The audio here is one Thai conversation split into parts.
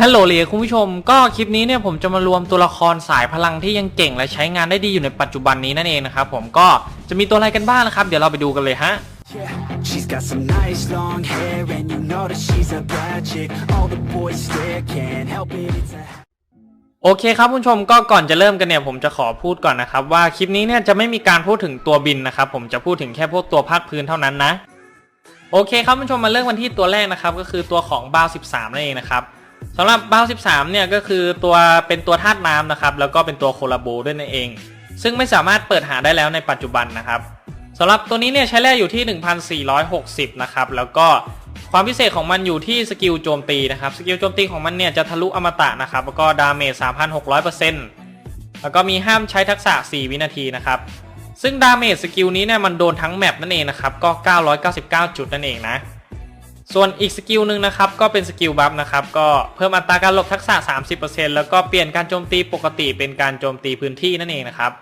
ฮัลโหลเลยคุณผู้ชมก็คลิปนี้เนี่ยผมจะมารวมตัวละครสายพลังที่ยังเก่งและใช้งานได้ดีอยู่ในปัจจุบันนี้นั่นเองนะครับผมก็จะมีตัวอะไรกันบ้างนะครับเดี๋ยวเราไปดูกันเลยฮะ Yeah, she's got some nice long hair, and you know that she's a bad chick. All the boys stare, can't help it. It's a โอเคครับคุณผู้ชมก็ก่อนจะเริ่มกันเนี่ยผมจะขอพูดก่อนนะครับว่าคลิปนี้เนี่ยจะไม่มีการพูดถึงตัวบินนะครับผมจะพูดถึงแค่พวกตัวภาคพื้นเท่านั้นนะ โอเคครับคุณผู้ชมมาเริ่มกันที่ตัวแรกนะครับก็คือตัวของบาว13นั่นเองนะครับ สำหรับบ้า13 เนี่ยก็คือตัวเป็นตัวธาตุน้ำนะครับ แล้วก็เป็นตัวโคลาโบด้วยนั่นเอง ซึ่งไม่สามารถเปิดหาได้แล้วในปัจจุบันนะครับสำหรับตัวนี้เนี่ยใช้แร่อยู่ที่ 1460 นะครับ แล้วก็ความพิเศษของมันอยู่ที่สกิลโจมตีนะครับ สกิลโจมตีของมันเนี่ยจะทะลุอมตะนะครับ แล้วก็ดาเมจ 3,600%แล้วก็มีห้ามใช้ทักษะ 4 วินาทีนะครับ ซึ่งดาเมจสกิลนี้เนี่ยมันโดนทั้งแมปนั่นเองนะครับ ก็ 999 จุดนั่นเองนะ ส่วนอีกสกิลหนึ่งนะครับก็เป็นสกิลบัฟนะครับก็เพิ่มอัตราการหลบทักษะ 30%แล้วก็เปลี่ยนการโจมตีปกติเป็นการโจมตีพื้นที่นั่นเองนะครับ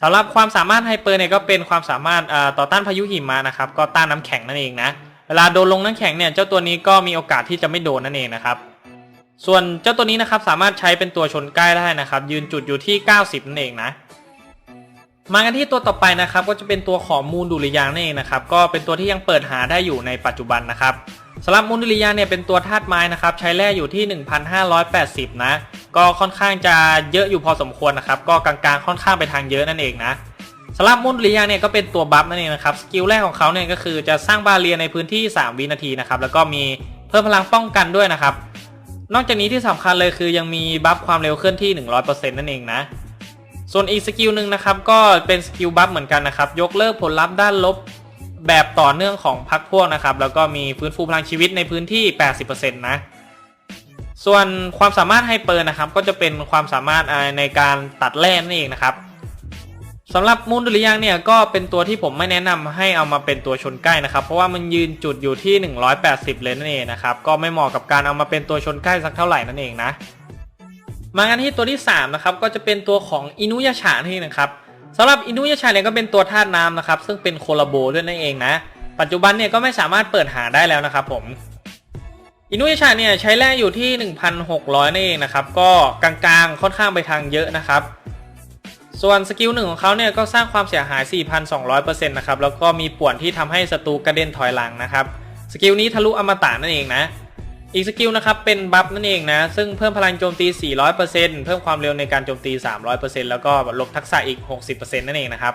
สำหรับความสามารถไฮเปอร์เนี่ยก็เป็นความสามารถต่อต้านพายุหิมะนะครับก็ต้านน้ำแข็งนั่นเองนะเวลาโดนลงน้ำแข็งเนี่ยเจ้าตัวนี้ก็มีโอกาสที่จะไม่โดนนั่นเองนะครับส่วนเจ้าตัวนี้นะครับสามารถใช้เป็นตัวชนใกล้ได้นะครับยืนจุดอยู่ที่ 90 นั่นเองนะ มากันที่ตัวต่อไปนะครับก็จะเป็นตัวของมูลดุริยางนั่เองนะครับก็เป็นตัวที่ยังเปิดหาได้อยู่ในปัจจุบันนะครับสำหรับมูลดุริยางเนี่ยเป็นตัวธาตุไม้นะครับใช้แร่อยู่ที่ 1,580 นะ ก็ค่อนข้างจะเยอะอยู่พอสมควรนะครับก็กลางๆค่อนข้างไปทางเยอะนั่นเองนะสำหรับมูลดุริยางเนี่ยก็เป็นตัวบัฟนั่นเองนะครับสกิลแรกของเขาเนี่ยก็คือจะสร้างบาเรียในพื้นที่ 3 วินาทีนะครับแล้วก็มีเพิ่มพลังป้องกันด้วยนะครับนอกจากนี้ที่สำคัญเลยคือยังมีบัฟความเร็วเคลื่อนที่ 100%นั่นเองนะ ส่วนอีกสกิลหนึ่งนะครับก็เป็นสกิลบัฟเหมือนกันนะครับ ยกเลิกผลลัพธ์ด้านลบแบบต่อเนื่องของพักพวกนะครับ แล้วก็มีฟื้นฟูพลังชีวิตในพื้นที่ 80%นะ ส่วนความสามารถไฮเปอร์นะครับ ก็จะเป็นความสามารถในการตัดแร่นั่นเองนะครับสำหรับมูลดุริยางเนี่ยก็เป็นตัวที่ผมไม่แนะนำให้เอามาเป็นตัวชนใกล้นะครับ เพราะว่ามันยืนจุดอยู่ที่ 180 เลยนั่นเองนะครับ ก็ไม่เหมาะกับการเอามาเป็นตัวชนใกล้สักเท่าไหร่นั่นเองนะ มากันที่ตัวที่ 3 นะครับ ก็จะเป็นตัวของอินุยาชานี่นะครับสำหรับอินุยาชาเนี่ยก็เป็นตัวธาตุน้ำนะครับ ซึ่งเป็นโคลาโบด้วยนั่นเองนะ ปัจจุบันเนี่ยก็ไม่สามารถเปิดหาได้แล้วนะครับผมอินุยาชาเนี่ยใช้แร่อยู่ที่ 1,600นั่นเองนะครับ ก็กลางๆค่อนข้างไปทางเยอะนะครับ ส่วนสกิลหนึ่งของเขาเนี่ยก็สร้างความเสียหาย 4,200%นะครับ แล้วก็มีป่วนที่ทำให้ศัตรูกระเด็นถอยหลังนะครับ สกิลนี้ทะลุอมตะนั่นเองนะ อีกสกิลนะครับเป็นบัฟนั่นเองนะ ซึ่งเพิ่มพลังโจมตี 400%เพิ่มความเร็วในการโจมตี 300%แล้วก็ลบทักษะอีก 60%นั่นเองนะครับ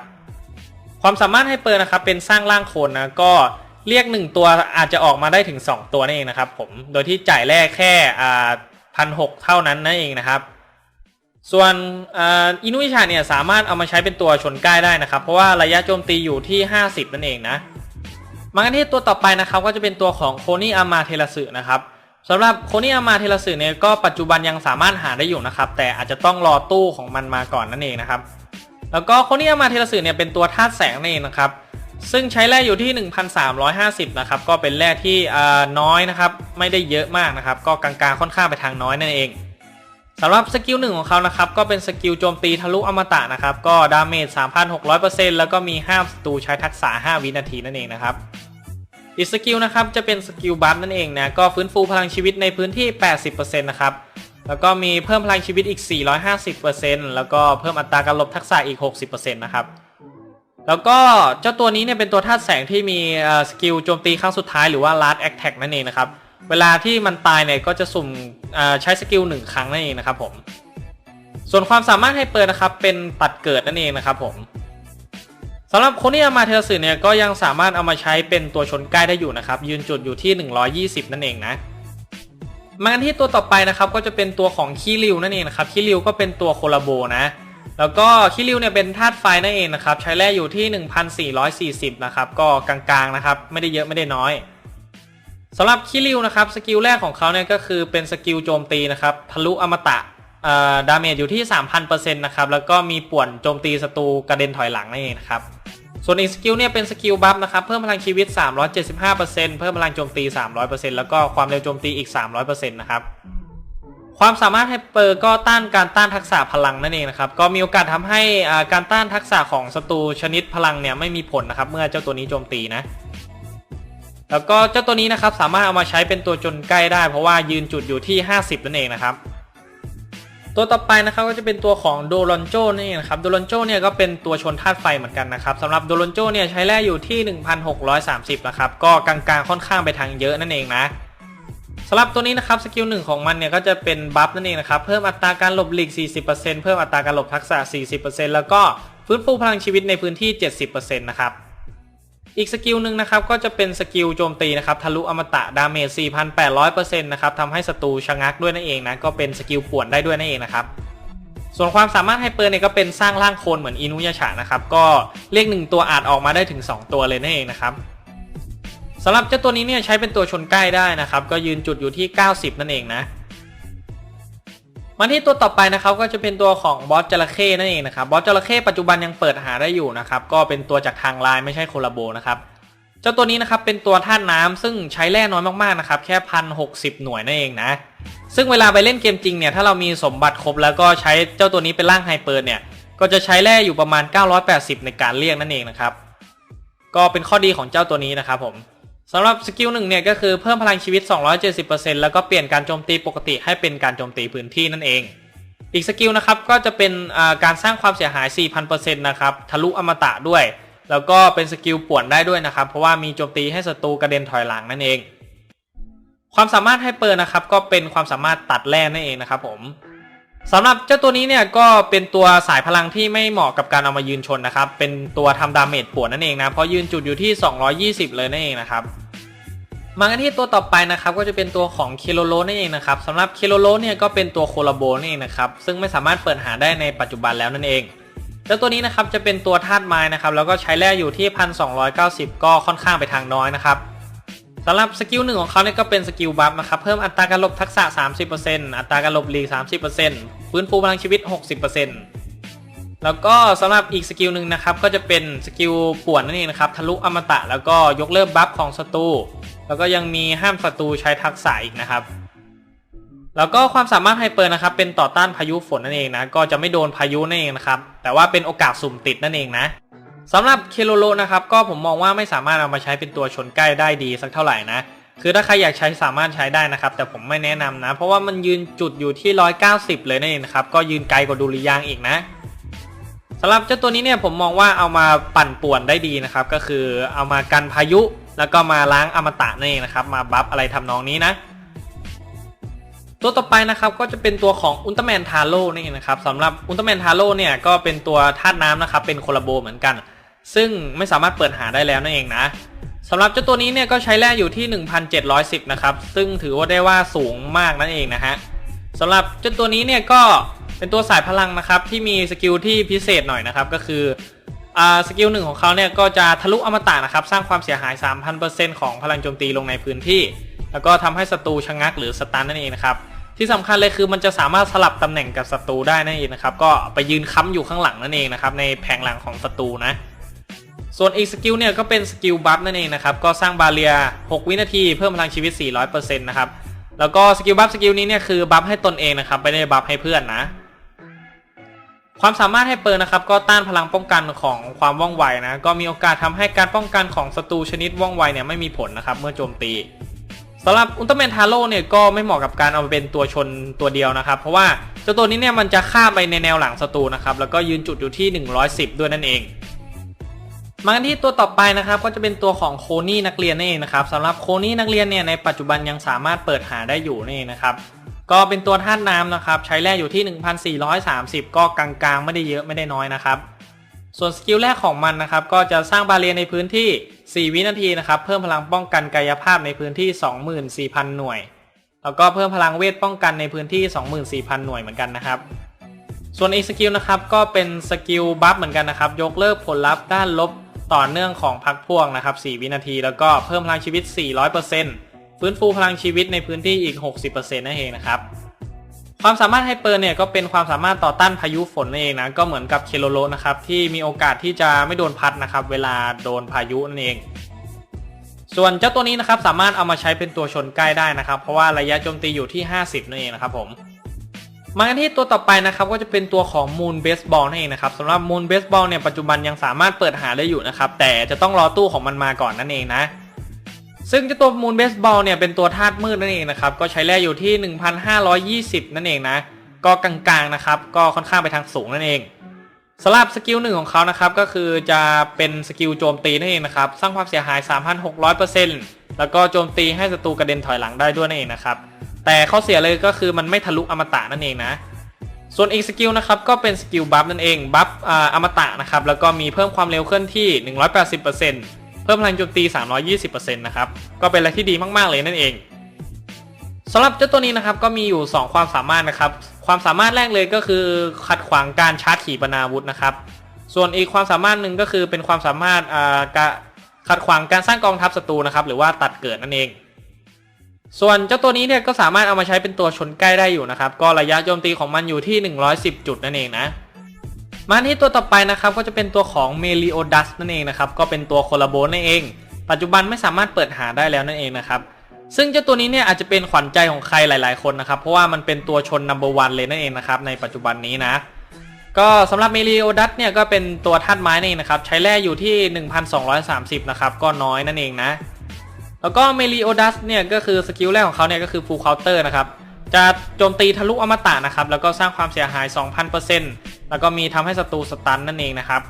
ความสามารถให้เปิดนะครับเป็นสร้างร่างโคนนะก็เรียก 1 ตัวอาจจะออกมาได้ถึง 2 ตัวนั่นเองนะครับผม โดยที่จ่ายแรกแค่อ่าพันหเท่านั้นนั่นเองนะครับ ส่วนอาอินุอิชาเนี่ยสามารถเอามาใช้เป็นตัวชนใกล้ได้นะครับ เพราะว่าระยะโจมตีอยู่ที่ 50 นั่นเองนะ มากันที่ตัวต่อไปนะครับก็จะเป็นตัวของโคนี่อามาเทลสึนะครับ สำหรับโคนี่อามาเทลสึเนี่ยก็ปัจจุบันยังสามารถหาได้อยู่นะครับ แต่อาจจะต้องรอตู้ของมันมาก่อนนั่นเองนะครับ แล้วก็โคนี่อามาเทลสึเนี่ยเป็นตัวธาตุแสงนั่นเองนะครับ ซึ่งใช้แร่อยู่ที่ 1,350 นะครับ ก็เป็นแร่ที่น้อยนะครับ ไม่ได้เยอะมากนะครับ ก็กลางๆค่อนข้างไปทางน้อยนั่นเองสำหรับสกิลหนึ่งของเขานะครับก็เป็นสกิลโจมตีทะลุอมตะนะครับ ก็ดาเมจ 3,600%แล้วก็มีห้ามศัตรูใช้ทักษะ 5 วินาทีนั่นเองนะครับ อีกสกิลนะครับจะเป็นสกิลบัฟนั่นเองนะก็ฟื้นฟูพลังชีวิตในพื้นที่ 80%นะครับแล้วก็มีเพิ่มพลังชีวิตอีก 450%แล้วก็เพิ่มอัตราการลบทักษะอีก 60%นะครับแล้วก็เจ้าตัวนี้เนี่ยเป็นตัวธาตุแสงที่มีสกิลโจมตีครั้งสุดท้ายหรือว่า last attack นั่นเองนะครับเวลาที่มันตายเนี่ยก็จะสุ่มใช้สกิลหนึ่งครั้งนั่นเองนะครับผมส่วนความสามารถให้เปิดนะครับเป็นตัดเกิดนั่นเองนะครับผม สำหรับคนที่เอามาเทลสึเนี่ยก็ยังสามารถเอามาใช้เป็นตัวชนใกล้ได้อยู่นะครับ ยืนจุดอยู่ที่ 120 นั่นเองนะมากันที่ตัวต่อไปนะครับก็จะเป็นตัวของคีริวนั่นเองนะครับคีริวก็เป็นตัวโคลาโบนะ แล้วก็คีริวเนี่ยเป็นธาตุไฟนั่นเองนะครับใช้แร่อยู่ที่ 1,440 นะครับก็กลางๆนะครับไม่ได้เยอะไม่ได้น้อยสำหรับคิริวนะครับสกิลแรกของเขาเนี่ยก็คือเป็นสกิลโจมตีนะครับทะลุอมตะเอ่อดาเมจอยู่ที่ 3,000%นะครับแล้วก็มีป่วนโจมตีศัตรูกระเด็นถอยหลังนั่นเองนะครับ ส่วนอีกสกิลเนี่ยเป็นสกิลบัฟนะครับเพิ่มพลังชีวิต 375%เพิ่มพลังโจมตี 300%แล้วก็ความเร็วโจมตีอีก 300%นะครับความสามารถไฮเปอร์ก็ต้านการต้านทักษะพลังนั่นเองนะครับก็มีโอกาสทำให้อ่าการต้านทักษะของศัตรูชนิดพลังเนี่ยไม่มีผลนะครับเมื่อเจ้าตัวนี้โจมตีนะแล้วก็เจ้าตัวนี้นะครับสามารถเอามาใช้เป็นตัวจนใกล้ได้ เพราะว่ายืนจุดอยู่ที่ 50นั่นเองนะครับ ตัวต่อไปนะครับก็จะเป็นตัวของโดรอนโจนี่นเองนะครับโดรอนโจเนี่ยก็เป็นตัวชนธาตุไฟเหมือนกันนะครับสำหรับโดรอนโจเนี่ยใช้แร่อยู่ที่ 1630นะครับก็กลางๆค่อนข้างไปทางเยอะนั่นเองนะสำหรับตัวนี้นะครับสกิลหนึ่งของมันเนี่ยก็จะเป็นบัฟนั่นเองนะครับเพิ่มอัตราการหลบหลีก 40%เพิ่มอัตราการหลบทักษะ 40%แล้วก็ฟื้นฟูพลังชีวิตในพื้นที่ 70%นะครับ อีกสกิลหนึ่งนะครับก็จะเป็นสกิลโจมตีนะครับทะลุอมตะดาเมจ 4,800%นะครับทำให้ศัตรูชะงักด้วยนั่นเองนะก็เป็นสกิลป่วนได้ด้วยนั่นเองนะครับส่วนความสามารถไฮเปอร์เนี่ยก็เป็นสร้างร่างโคลนเหมือนอินุยาชะนะครับก็เรียกหนึ่งตัวอาจออกมาได้ถึง 2 ตัวเลยนั่นเองนะครับสำหรับเจ้าตัวนี้เนี่ยใช้เป็นตัวชนใกล้ได้นะครับก็ยืนจุดอยู่ที่ 90 นั่นเองนะ มาที่ตัวต่อไปนะครับก็จะเป็นตัวของบอสจระเข้นั่นเองนะครับบอสจระเข้ปัจจุบันยังเปิดหาได้อยู่นะครับก็เป็นตัวจากทางไลน์ไม่ใช่โคลาโบนะครับเจ้าตัวนี้นะครับเป็นตัวธาตุน้ำซึ่งใช้แร่น้อยมากๆนะครับแค่พันหกสิบหน่วยนั่นเองนะซึ่งเวลาไปเล่นเกมจริงเนี่ยถ้าเรามีสมบัติครบแล้วก็ใช้เจ้าตัวนี้เป็นร่างไฮเปอร์เนี่ยก็จะใช้แร่อยู่ประมาณ 980 ในการเรียกนั่นเองนะครับก็เป็นข้อดีของเจ้าตัวนี้นะครับผม สำหรับสกิลหนึ่งเนี่ยก็คือเพิ่มพลังชีวิต 270%แล้วก็เปลี่ยนการโจมตีปกติให้เป็นการโจมตีพื้นที่นั่นเอง อีกสกิลนะครับก็จะเป็นการสร้างความเสียหาย 4,000%นะครับทะลุอมตะด้วย แล้วก็เป็นสกิลป่วนได้ด้วยนะครับ เพราะว่ามีโจมตีให้ศัตรูกระเด็นถอยหลังนั่นเอง ความสามารถให้เปิดนะครับก็เป็นความสามารถตัดแร่นั่นเองนะครับผม สำหรับเจ้าตัวนี้เนี่ยก็เป็นตัวสายพลังที่ไม่เหมาะกับการเอามายืนชนนะครับ เป็นตัวทำดาเมจปวนนั่นเองนะ เพราะยืนจุดอยู่ที่ 220 เลยนั่นเองนะครับ มากันที่ตัวต่อไปนะครับก็จะเป็นตัวของเคโลโลนั่นเองนะครับสำหรับเคโลโลเนี่ยก็เป็นตัวโคลาโบนั่นเองนะครับ ซึ่งไม่สามารถเปิดหาได้ในปัจจุบันแล้วนั่นเองแล้วตัวนี้นะครับจะเป็นตัวธาตุไม้นะครับแล้วก็ใช้แร่อยู่ที่ 1290 ก็ค่อนข้างไปทางน้อยนะครับ สำหรับสกิลหนึ่งของเขาเนี่ยก็เป็นสกิลบัฟนะครับเพิ่มอัตราการหลบทักษะ 30%อัตราการหลบหลีก 30%ฟื้นฟูพลังชีวิต 60%แล้วก็สำหรับอีกสกิลหนึ่งนะครับก็จะเป็นสกิลป่วนนั่นเองนะครับทะลุอมตะแล้วก็ยกเลิกบัฟของศัตรูแล้วก็ยังมีห้ามศัตรูใช้ทักษะอีกนะครับ แล้วก็ความสามารถไฮเปอร์นะครับเป็นต่อต้านพายุฝนนั่นเองนะก็จะไม่โดนพายุนั่นเองนะครับแต่ว่าเป็นโอกาสสุ่มติดนั่นเองนะ สำหรับเคโลโลนะครับก็ผมมองว่าไม่สามารถเอามาใช้เป็นตัวชนใกล้ได้ดีสักเท่าไหร่นะ คือถ้าใครอยากใช้สามารถใช้ได้นะครับ แต่ผมไม่แนะนำนะ เพราะว่ามันยืนจุดอยู่ที่ 190 เลยนั่นเองนะครับ ก็ยืนไกลกว่าดูริยางอีกนะสำหรับเจ้าตัวนี้เนี่ยผมมองว่าเอามาปั่นป่วนได้ดีนะครับ ก็คือเอามากันพายุ แล้วก็มาล้างอมตะนั่นเองนะครับ มาบัฟอะไรทำนองนี้นะตัวต่อไปนะครับก็จะเป็นตัวของอุลตร้าแมนทาโร่นี่นะครับสำหรับอุลตร้าแมนทาโร่เนี่ยก็เป็นตัวธาตุน้ำนะครับเป็นโคลาโบเหมือนกัน ซึ่งไม่สามารถเปิดหาได้แล้วนั่นเองนะสำหรับเจ้าตัวนี้เนี่ยก็ใช้แร่อยู่ที่ 1710 นะครับ ซึ่งถือว่าได้ว่าสูงมากนั่นเองนะฮะสำหรับเจ้าตัวนี้เนี่ยก็เป็นตัวสายพลังนะครับที่มีสกิลที่พิเศษหน่อยนะครับก็คือสกิลหนึ่งของเขาเนี่ยก็จะทะลุอมตะนะครับสร้างความเสียหาย 3,000%ของพลังโจมตีลงในพื้นที่ แล้วก็ทำให้ศัตรูชะงักหรือสตันนั่นเองนะครับที่สำคัญเลยคือมันจะสามารถสลับตำแหน่งกับศัตรูได้นั่นเองนะครับก็ไปยืนค้ำอยู่ข้างหลังนั่นเองนะครับในแผงหลังของศัตรูนะ ส่วนอีกสกิลเนี่ยก็เป็นสกิลบัฟนั่นเองนะครับ ก็สร้างบาเรีย 6 วินาทีเพิ่มพลังชีวิต 400%นะครับ แล้วก็สกิลบัฟสกิลนี้เนี่ยคือบัฟให้ตนเองนะครับไม่ได้บัฟให้เพื่อนนะ ความสามารถให้เปิดนะครับก็ต้านพลังป้องกันของความว่องไวนะ ก็มีโอกาสทำให้การป้องกันของศัตรูชนิดว่องไวเนี่ยไม่มีผลนะครับเมื่อโจมตีสำหรับอุลตร้าแมนทาโร่เนี่ยก็ไม่เหมาะกับการเอาไปเป็นตัวชนตัวเดียวนะครับ เพราะว่าเจ้าตัวนี้เนี่ยมันจะข้าไปในแนวหลังศัตรูนะครับแล้วก็ยืนจุดอยู่ที่ 110 ด้วยนั่นเอง มากันที่ตัวต่อไปนะครับก็จะเป็นตัวของโคนี่นักเรียนนั่นเองนะครับสำหรับโคนี่นักเรียนเนี่ยในปัจจุบันยังสามารถเปิดหาได้อยู่นี่นะครับก็เป็นตัวธาตุน้ำนะครับใช้แร่อยู่ที่ 1430 ก็กลางๆ ไม่ได้เยอะไม่ได้น้อยนะครับส่วนสกิลแรกของมันนะครับก็จะสร้างบาเรียนในพื้นที่ 4 วินาทีนะครับเพิ่มพลังป้องกันกายภาพในพื้นที่ 24,000 หน่วย แล้วก็เพิ่มพลังเวทป้องกันในพื้นที่ 24,000 หน่วยเหมือนกันนะครับส่วนอีกสกิลนะครับก็เป็นสกิลบัฟเหมือนกันนะครับยกเลิกผลลัพธ์ด้านลบ ต่อเนื่องของพักพ่วงนะครับ 4 วินาที แล้วก็เพิ่มพลังชีวิต 400%ฟื้นฟูพลังชีวิตในพื้นที่อีก 60%นั่นเองนะครับ ความสามารถไฮเปอร์เนี่ยก็เป็นความสามารถต่อต้านพายุฝนนั่นเองนะ ก็เหมือนกับเคโลโลนะครับที่มีโอกาสที่จะไม่โดนพัดนะครับ เวลาโดนพายุนั่นเอง ส่วนเจ้าตัวนี้นะครับสามารถเอามาใช้เป็นตัวชนใกล้ได้นะครับ เพราะว่าระยะโจมตีอยู่ที่ 50นั่นเองนะครับผม มากันที่ตัวต่อไปนะครับก็จะเป็นตัวของ Moon Baseball นั่นเองนะครับสำหรับ Moon Baseball เนี่ยปัจจุบันยังสามารถเปิดหาได้อยู่นะครับแต่จะต้องรอตู้ของมันมาก่อนนั่นเองนะ ซึ่งเจ้าตัวมูนเบสบอลเนี่ยเป็นตัวธาตุมืดนั่นเองนะครับก็ใช้แร่อยู่ที่ 1520 นั่นเองนะก็กลางๆนะครับก็ค่อนข้างไปทางสูงนั่นเองสำหรับสกิลหนึ่งของเขานะครับก็คือจะเป็นสกิลโจมตีนั่นเองนะครับสร้างความเสียหาย 3,600%แล้วก็โจมตีให้ศัตรูกระเด็นถอยหลังได้ด้วยนั่นเองนะครับ แต่ข้อเสียเลยก็คือมันไม่ทะลุอมตะนั่นเองนะ ส่วนอีกสกิลนะครับก็เป็นสกิลบัฟนั่นเองบัฟอ่าอมตะนะครับแล้วก็มีเพิ่มความเร็วเคลื่อนที่ 180%เพิ่มพลังโจมตี 320%นะครับก็เป็นอะไรที่ดีมากๆเลยนั่นเองสำหรับเจ้าตัวนี้นะครับก็มีอยู่ 2 ความสามารถนะครับความสามารถแรกเลยก็คือขัดขวางการชาร์จขีปนาวุธนะครับส่วนอีกความสามารถหนึ่งก็คือเป็นความสามารถอ่ากะขัดขวางการสร้างกองทัพศัตรูนะครับหรือว่าตัดเกิดนั่นเอง ส่วนเจ้าตัวนี้เนี่ยก็สามารถเอามาใช้เป็นตัวชนใกล้ได้อยู่นะครับ ก็ระยะโจมตีของมันอยู่ที่ 110 จุดนั่นเองนะ มาที่ตัวต่อไปนะครับก็จะเป็นตัวของเมลิโอดัสนั่นเองนะครับ ก็เป็นตัวโคลาโบนั่นเอง ปัจจุบันไม่สามารถเปิดหาได้แล้วนั่นเองนะครับ ซึ่งเจ้าตัวนี้เนี่ยอาจจะเป็นขวัญใจของใครหลาย ๆ คนนะครับ เพราะว่ามันเป็นตัวชนนัมเบอร์วันเลยนั่นเองนะครับในปัจจุบันนี้นะ ก็สำหรับเมลิโอดัสเนี่ยก็เป็นตัวธาตุไม้นั่นเองนะครับ ใช้แร่อยู่ที่ 1230 นะครับ ก็น้อยนั่นเองนะ แล้วก็เมลิโอดัสเนี่ยก็คือสกิลแรกของเขาเนี่ยก็คือฟูลเคาน์เตอร์นะครับจะโจมตีทะลุอมตะนะครับแล้วก็สร้างความเสียหาย 2,000%แล้วก็มีทำให้ศัตรูสตันนั่นเองนะครับ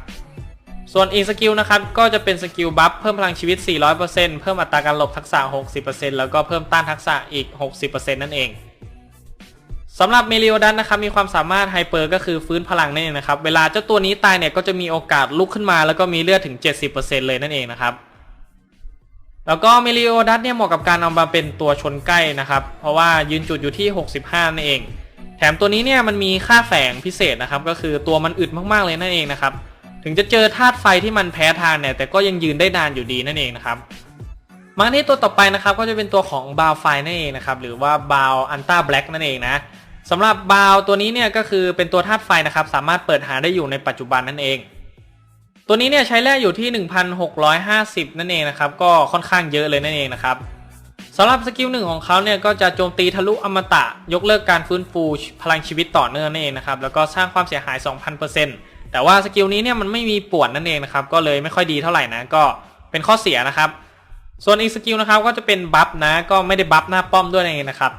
ส่วนอีกสกิลนะครับก็จะเป็นสกิลบัฟเพิ่มพลังชีวิต 400%เพิ่มอัตราการหลบทักษะ 60%แล้วก็เพิ่มต้านทักษะอีก 60%นั่นเองสำหรับเมลิโอดัสนะครับมีความสามารถไฮเปอร์ก็คือฟื้นพลังนั่นเองนะครับเวลาเจ้าตัวนี้ตายเนี่ยก็จะมีโอกาสลุกขึ้นมา แล้วก็มีเลือดถึง 70%เลยนั่นเองนะครับ แล้วก็เมลิโอดัสเนี่ยเหมาะกับการเอามาเป็นตัวชนใกล้นะครับ เพราะว่ายืนจุดอยู่ที่ 65 นั่นเอง แถมตัวนี้เนี่ยมันมีค่าแฝงพิเศษนะครับ ก็คือตัวมันอึดมากๆเลยนั่นเองนะครับ ถึงจะเจอธาตุไฟที่มันแพ้ทานเนี่ย แต่ก็ยังยืนได้นานอยู่ดีนั่นเองนะครับมาที่ตัวต่อไปนะครับก็จะเป็นตัวของบาวไฟนั่นเองนะครับหรือว่าบาวอันต้าแบล็กนั่นเองนะสำหรับบาวตัวนี้เนี่ยก็คือเป็นตัวธาตุไฟนะครับสามารถเปิดหาได้อยู่ในปัจจุบันนั่นเอง ตัวนี้เนี่ยใช้แร่อยู่ที่ 1650 นั่นเองนะครับ ก็ค่อนข้างเยอะเลยนั่นเองนะครับสำหรับสกิลหนึ่งของเขาเนี่ยก็จะโจมตีทะลุอมตะ ยกเลิกการฟื้นฟูพลังชีวิตต่อเนื่องนั่นเองนะครับ แล้วก็สร้างความเสียหาย 2,000%แต่ว่าสกิลนี้เนี่ยมันไม่มีปวนนั่นเองนะครับ ก็เลยไม่ค่อยดีเท่าไหร่นะ ก็เป็นข้อเสียนะครับ ส่วนอีกสกิลนะครับก็จะเป็นบัฟนะ ก็ไม่ได้บัฟหน้าป้อมด้วยนั่นเองนะครับ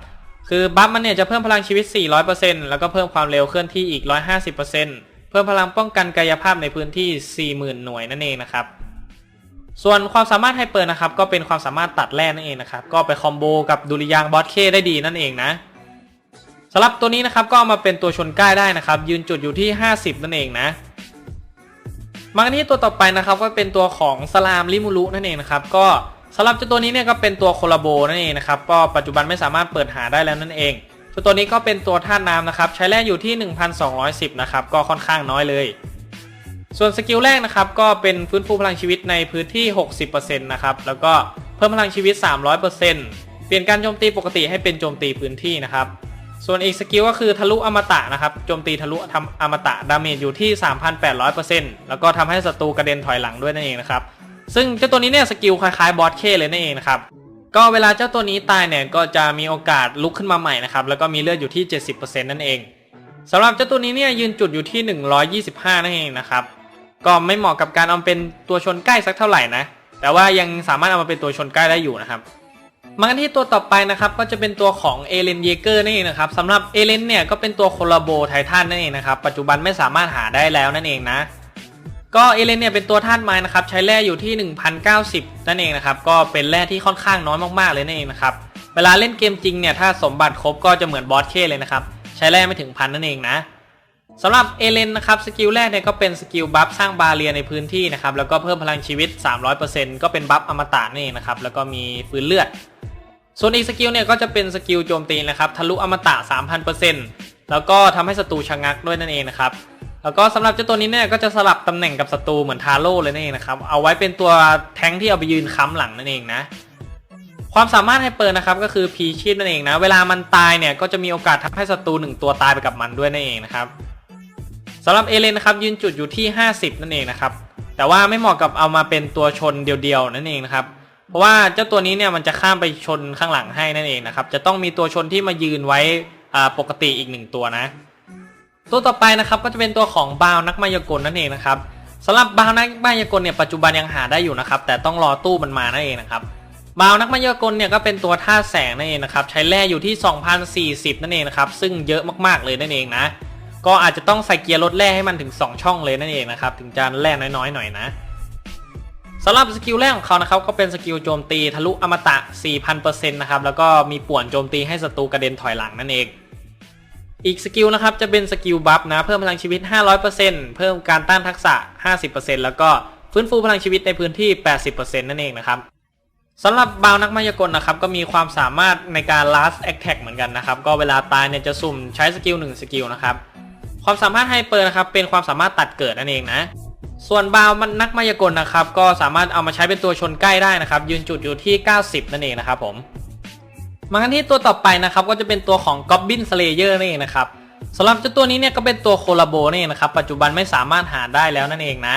คือบัฟมันเนี่ยจะเพิ่มพลังชีวิต 400%แล้วก็เพิ่มความเร็วเคลื่อนที่อีก 150% เพิ่มพลังป้องกันกายภาพในพื้นที่ 40,000 หน่วยนั่นเองนะครับ ส่วนความสามารถไฮเปอร์นะครับ ก็เป็นความสามารถตัดแร่นั่นเองนะครับ ก็ไปคอมโบกับดุริยางค์บอสเคได้ดีนั่นเองนะสำหรับตัวนี้นะครับก็มาเป็นตัวชนใกล้ได้นะครับ ยืนจุดอยู่ที่ 50 นั่นเองนะมาที่ตัวต่อไปนะครับก็เป็นตัวของสลามลิมูรุนั่นเองนะครับ ก็สำหรับเจ้าตัวนี้เนี่ยก็เป็นตัวโคลาโบนั่นเองนะครับ ก็ปัจจุบันไม่สามารถเปิดหาได้แล้วนั่นเอง เจ้าตัวนี้ก็เป็นตัวธาตุน้ำนะครับ ใช้แร่อยู่ที่ 1210 นะครับ ก็ค่อนข้างน้อยเลย ส่วนสกิลแรกนะครับ ก็เป็นฟื้นฟูพลังชีวิตในพื้นที่ 60%นะครับ แล้วก็เพิ่มพลังชีวิต 300%เปลี่ยนการโจมตีปกติให้เป็นโจมตีพื้นที่นะครับ ส่วนอีกสกิลก็คือทะลุอมตะนะครับ โจมตีทะลุทำอมตะดาเมจอยู่ที่ 3,800%แล้วก็ทำให้ศัตรูกระเด็นถอยหลังด้วยนั่นเองนะครับ ซึ่งเจ้าตัวนี้เนี่ยสกิลคล้ายๆบอสเคเลยนั่นเองนะครับ ก็เวลาเจ้าตัวนี้ตายเนี่ยก็จะมีโอกาสลุกขึ้นมาใหม่นะครับแล้วก็มีเลือดอยู่ที่ 70%นั่นเองสำหรับเจ้าตัวนี้เนี่ยยืนจุดอยู่ที่ 125 นั่นเองนะครับก็ไม่เหมาะกับการเอาเป็นตัวชนใกล้สักเท่าไหร่นะแต่ว่ายังสามารถเอามาเป็นตัวชนใกล้ได้อยู่นะครับมากันที่ตัวต่อไปนะครับก็จะเป็นตัวของเอเลนเยเกอร์นั่นเองนะครับสำหรับเอเลนเนี่ยก็เป็นตัวโคลาโบไททันนั่นเองนะครับปัจจุบันไม่สามารถหาได้แล้วนั่นเองนะ ก็เอเลนเนี่ยเป็นตัวธาตุไม้นะครับใช้แร่อยู่ที่ 1090 นั่นเองนะครับก็เป็นแร่ที่ค่อนข้างน้อยมากๆเลยนั่นเองนะครับเวลาเล่นเกมจริงเนี่ยถ้าสมบัติครบก็จะเหมือนบอสเคเลยนะครับใช้แร่ไม่ถึงพันนั่นเองนะสำหรับเอเลนนะครับสกิลแรกเนี่ยก็เป็นสกิลบัฟสร้างบาเรียในพื้นที่นะครับแล้วก็เพิ่มพลังชีวิต 300%ก็เป็นบัฟอมตะนั่นเองนะครับแล้วก็มีฟื้นเลือด ส่วนอีกสกิลเนี่ยก็จะเป็นสกิลโจมตีนะครับทะลุอมตะ 3,000%แล้วก็ทำให้ศัตรูชะงักด้วยนั่นเองนะครับ แล้วก็สำหรับเจ้าตัวนี้เนี่ยก็จะสลับตำแหน่งกับศัตรูเหมือนทาโร่เลยนั่นเองนะครับ เอาไว้เป็นตัวแทงที่เอาไปยืนค้ำหลังนั่นเองนะ ความสามารถไฮเปอร์นะครับก็คือพีชีพนั่นเองนะ เวลามันตายเนี่ยก็จะมีโอกาสทำให้ศัตรูหนึ่งตัวตายไปกับมันด้วยนั่นเองนะครับสำหรับเอเลนนะครับยืนจุดอยู่ที่ 50 นั่นเองนะครับ แต่ว่าไม่เหมาะกับเอามาเป็นตัวชนเดียวๆนั่นเองนะครับ เพราะว่าเจ้าตัวนี้เนี่ยมันจะข้ามไปชนข้างหลังให้นั่นเองนะครับ จะต้องมีตัวชนที่มายืนไว้อ่าปกติอีกหนึ่งตัวนะ ตัวต่อไปนะครับก็จะเป็นตัวของบาวนักมายากลนั่นเองนะครับสำหรับบาวนักมายากลเนี่ยปัจจุบันยังหาได้อยู่นะครับแต่ต้องรอตู้มันมานั่นเองนะครับบาวนักมายากลเนี่ยก็เป็นตัวท่าแสงนั่นเองนะครับใช้แร่อยู่ที่ 2040 นั่นเองนะครับซึ่งเยอะมากๆเลยนั่นเองนะ ก็อาจจะต้องใส่เกียร์ลดแร่ให้มันถึง 2 ช่องเลยนั่นเองนะครับถึงจะแร่น้อยๆหน่อยนะสำหรับสกิลแรกของเขานะครับก็เป็นสกิลโจมตีทะลุอมตะ 4,000%นะครับแล้วก็มีป่วนโจมตีให้ศัตรูกระเด็นถอยหลังนั่นเอง อีกสกิลนะครับจะเป็นสกิลบัฟนะเพิ่มพลังชีวิต 500%เพิ่มการต้านทักษะ 50%แล้วก็ฟื้นฟูพลังชีวิตในพื้นที่ 80%นั่นเองนะครับสำหรับบาวนักมายากลนะครับก็มีความสามารถในการ last attack เหมือนกันนะครับก็เวลาตายเนี่ยจะสุ่มใช้สกิล1สกิลนะครับความสามารถไฮเปอร์นะครับเป็นความสามารถตัดเกิดนั่นเองนะส่วนบาวมันนักมายากลนะครับก็สามารถเอามาใช้เป็นตัวชนใกล้ได้นะครับยืนจุดอยู่ที่ 90 นั่นเองนะครับผม มากันที่ตัวต่อไปนะครับก็จะเป็นตัวของ Goblin Slayer นั่นเองนะครับสำหรับเจ้าตัวนี้เนี่ยก็เป็นตัวโคลาโบนี่นะครับปัจจุบันไม่สามารถหาได้แล้วนั่นเองนะ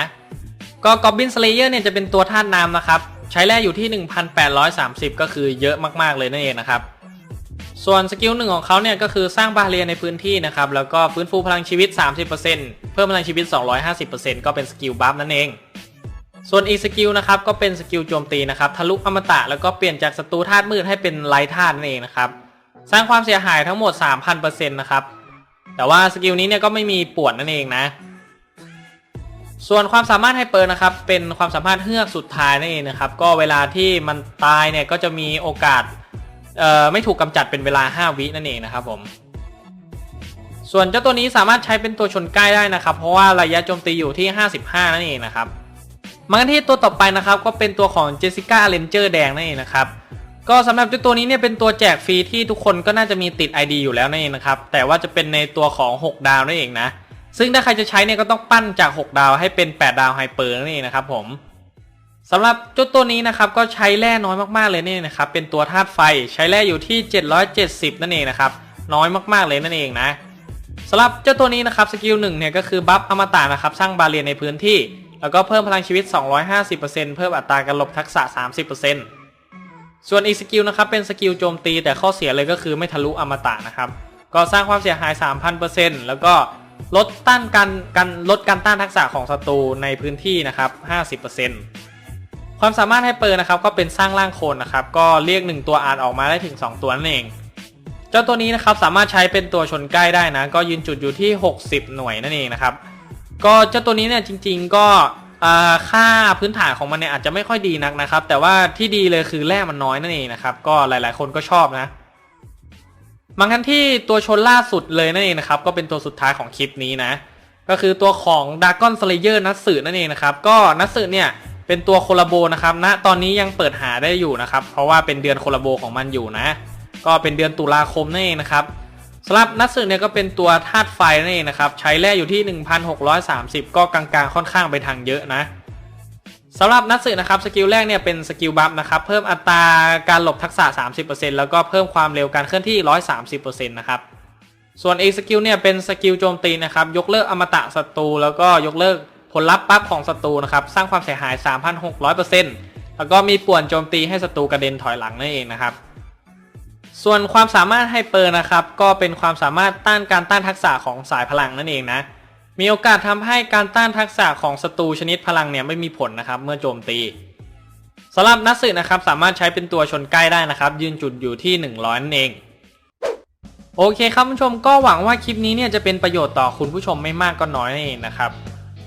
ก็ Goblin Slayer เนี่ยจะเป็นตัวธาตุน้ำนะครับ ใช้แร่อยู่ที่ 1,830 ก็คือเยอะมากๆเลยนั่นเองนะครับ ส่วนสกิลหนึ่งของเขาเนี่ยก็คือสร้างบาเรียในพื้นที่นะครับแล้วก็ฟื้นฟูพลังชีวิต 30%เพิ่มพลังชีวิต 250%ก็เป็นสกิลบัฟนั่นเอง ส่วนอีสกิลนะครับก็เป็นสกิลโจมตีนะครับทะลุอมตะแล้วก็เปลี่ยนจากศัตรูธาตุมืดให้เป็นไลท์ธาตุนั่นเองนะครับสร้างความเสียหายทั้งหมด 3,000%นะครับแต่ว่าสกิลนี้เนี่ยก็ไม่มีปวดนั่นเองนะ ส่วนความสามารถไฮเปอร์นะครับเป็นความสามารถเฮือกสุดท้ายนั่นเองนะครับก็เวลาที่มันตายเนี่ยก็จะมีโอกาสเอ่อไม่ถูกกำจัดเป็นเวลา 5 วินั่นเองนะครับผมส่วนเจ้าตัวนี้สามารถใช้เป็นตัวชนใกล้ได้นะครับ เพราะว่าระยะโจมตีอยู่ที่ 55 นั่นเองนะครับ มากันที่ตัวต่อไปนะครับก็เป็นตัวของเจสสิก้าเลนเจอร์แดงนั่นเองนะครับก็สำหรับเจ้าตัวนี้เนี่ยเป็นตัวแจกฟรีที่ทุกคนก็น่าจะมีติด ID อยู่แล้วนั่นเองนะครับแต่ว่าจะเป็นในตัวของ 6 ดาวนั่นเองนะซึ่งถ้าใครจะใช้เนี่ยก็ต้องปั้นจาก 6 ดาวให้เป็น 8 ดาวไฮเปอร์นั่นเองนะครับผมสำหรับเจ้าตัวนี้นะครับก็ใช้แร่น้อยมากๆเลยนี่นะครับเป็นตัวธาตุไฟใช้แร่อยู่ที่ 770 นั่นเองนะครับน้อยมากๆเลยนั่นเองนะสำหรับเจ้าตัวนี้นะครับสกิลหนึ่งเนี่ยก็คือบัฟอมตะนะครับสร้างบาเรียนในพื้นที่ แล้วก็เพิ่มพลังชีวิต 250%เพิ่มอัตราการหลบทักษะ 30%ส่วนอีกสกิลนะครับเป็นสกิลโจมตีแต่ข้อเสียเลยก็คือไม่ทะลุอมตะนะครับ ก็สร้างความเสียหาย 3,000%แล้วก็ลดต้านการการลดการต้านทักษะของศัตรูในพื้นที่นะครับ 50%ความสามารถให้เปิดนะครับก็เป็นสร้างร่างโคลนนะครับก็เรียก 1 ตัวอ่านออกมาได้ถึง 2 ตัวนั่นเอง เจ้าตัวนี้นะครับสามารถใช้เป็นตัวชนใกล้ได้นะ ก็ยืนจุดอยู่ที่ 60 หน่วยนั่นเองนะครับ ก็เจ้าตัวนี้เนี่ยจริง ๆ ก็ค่าพื้นฐานของมันเนี่ยอาจจะไม่ค่อยดีนักนะครับ แต่ว่าที่ดีเลยคือแร่มันน้อยนั่นเองนะครับ ก็หลายๆ คนก็ชอบนะมากันที่ตัวชนล่าสุดเลยนั่นเองนะครับ ก็เป็นตัวสุดท้ายของคลิปนี้นะ ก็คือตัวของดากอนสเลเยอร์นัตสึนั่นเองนะครับ ก็นัตสึเนี่ยเป็นตัวโคลาโบนะครับณนะตอนนี้ยังเปิดหาได้อยู่นะครับ เพราะว่าเป็นเดือนโคลาโบของมันอยู่นะ ก็เป็นเดือนตุลาคมนั่นเองนะครับ สำหรับนัตสึเนี่ยก็เป็นตัวธาตุไฟนั่นเองนะครับ ใช้แร่อยู่ที่ 1,630 ก็กลางๆ ค่อนข้างไปทางเยอะนะสำหรับนัตสึนะครับสกิลแรกเนี่ยเป็นสกิลบัฟนะครับเพิ่มอัตราการหลบทักษะ 30%แล้วก็เพิ่มความเร็วการเคลื่อนที่ 130%นะครับส่วนอีกสกิลเนี่ยเป็นสกิลโจมตีนะครับยกเลิกอมตะศัตรูแล้วก็ยกเลิกผลลัพธ์ปั๊บของศัตรูนะครับสร้างความเสียหาย 3,600%แล้วก็มีป่วนโจมตีให้ศัตรูกระเด็นถอยหลังนั่นเองนะครับ ส่วนความสามารถไฮเปอร์นะครับ ก็เป็นความสามารถต้านการต้านทักษะของสายพลังนั่นเองนะ มีโอกาสทำให้การต้านทักษะของศัตรูชนิดพลังเนี่ยไม่มีผลนะครับ เมื่อโจมตีสำหรับนักสืบนะครับสามารถใช้เป็นตัวชนใกล้ได้นะครับ ยืนจุดอยู่ที่ 100 นั่นเอง โอเคครับผู้ชมก็หวังว่าคลิปนี้เนี่ยจะเป็นประโยชน์ต่อคุณผู้ชมไม่มากก็น้อยนั่นเองนะครับ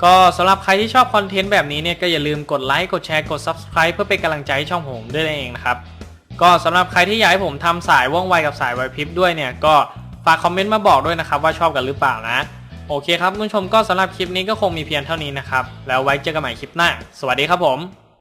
ก็สำหรับใครที่ชอบคอนเทนต์แบบนี้เนี่ยก็อย่าลืมกดไลค์กดแชร์กด Subscribe เพื่อเป็นกำลังใจให้ช่องผมด้วยนั่นเองนะครับ ก็สำหรับใครที่อยากให้ผมทำสายว่องไวกับสายไวพริบด้วยเนี่ยก็ฝากคอมเมนต์มาบอกด้วยนะครับว่าชอบกันหรือเปล่านะ โอเคครับคุณผู้ชมก็สำหรับคลิปนี้ก็คงมีเพียงเท่านี้นะครับ แล้วไว้เจอกันใหม่คลิปหน้า สวัสดีครับผม